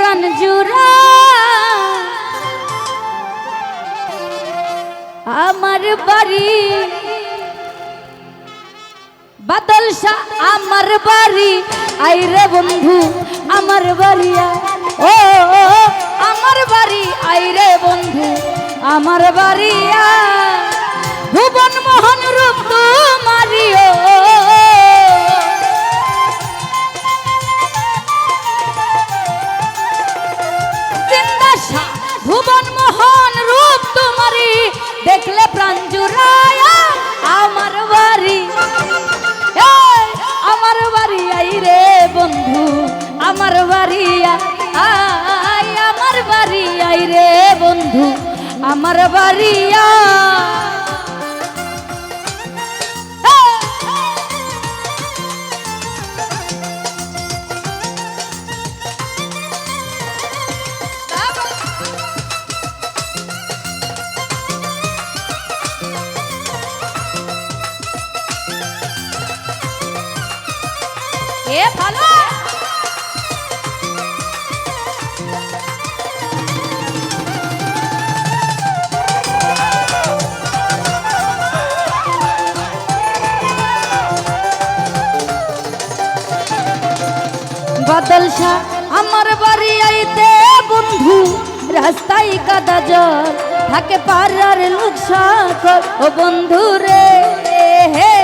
প্রাণ জুড়া। আমার বাড়ি বাদল আমার বাড়ি। আইরে বন্ধু আমার বাড়িয়া আমার বাড়ি আই আমার বাড়ি আই রে বন্ধু আমার বাড়ি এ ভালো। বাদল শাহ, আমার বাড়ি আইতে বন্ধু, রাস্তায় কাদা জল, থাকে পাড়ার লোক ও বন্ধু রে, হে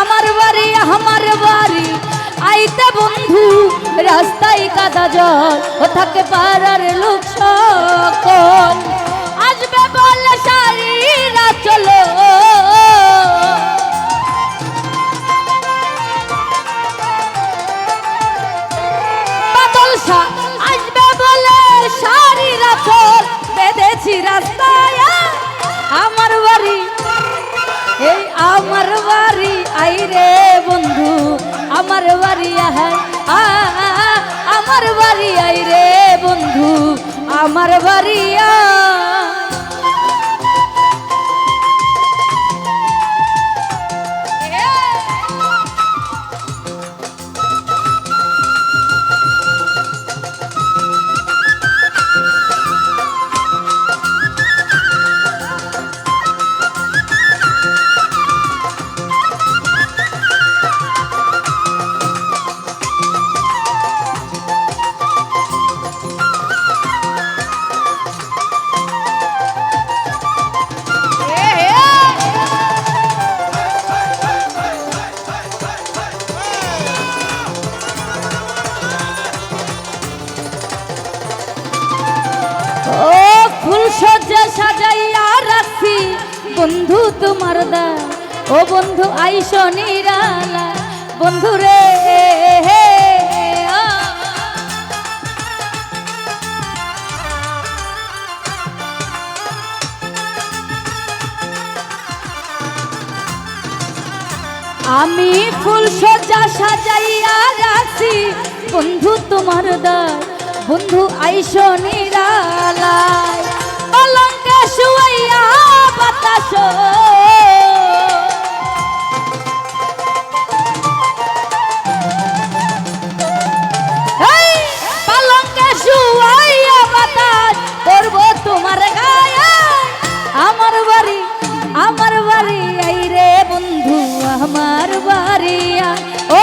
আমার বাড়ি আমার বাড়ি, আইতে বন্ধু। রাস্তায় কাদা জল ও থাকে পাড়ার লোক সকল। আসবে বলে শাড়িরা চলো। আসবে বলে শাড়িরা চল। বেঁধেছি রাস্তায় আমার বাড়ি। এই আমার বাড়ি আই রে বন্ধু আমার বাড়ি আহাই আ, আ, আ, আমার বাড়ি আই রে বন্ধু আমার বাড়ি আয়। বন্ধু তোমার দা ও বন্ধু আইস নিরালা, বন্ধু রে আমি ফুল সজ্জা সাজাইয়া রাখছি, বন্ধু তোমার দায় বন্ধু আইস নিরালায়। আমার বাড়ি আই রে বন্ধু আমার বাড়ি। ও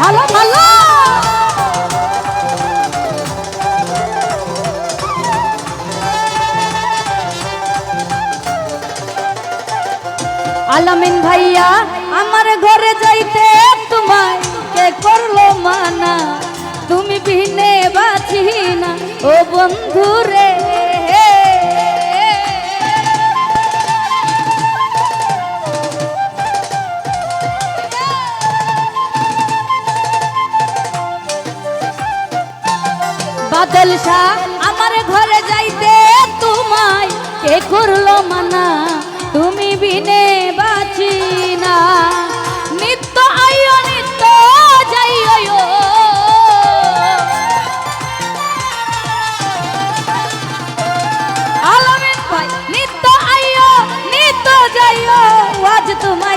ভালো ভালো। আলামিন ভাইয়া, আমার ঘরে যাইতে তোমায় কে করল মানা? তুমি বিনে বাঁচি না ও বন্ধু রে শাহ আমার ঘরে যাইতে তোমায় কে করল মানা? তুমি বিনে বাঁচি না। নিত্য আইও নিত্য যাইও আলমিন ভাই, নিত্য আইও নিত্য যাইও। আজ তোমায়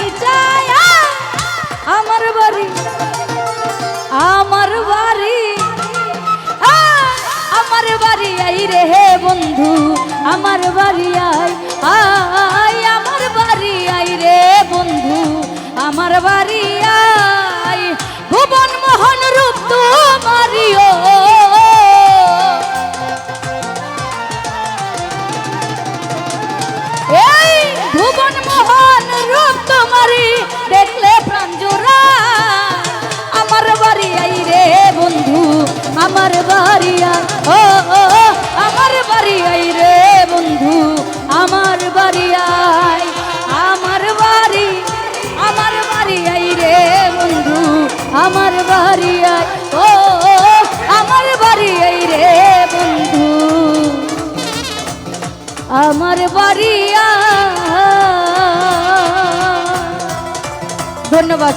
বাড়ি রে বন্ধু আমার বাড়ি আমার বাড়ি আই ও ও, আমার বাড়ি আই রে বন্ধু, আমার বাড়ি আই আমার বাড়ি আমার বাড়ি আই রে বন্ধু, আমার বাড়ি আই ও আমার বাড়ি আই রে বন্ধু আমার বাড়ি আ- ধন্যবাদ।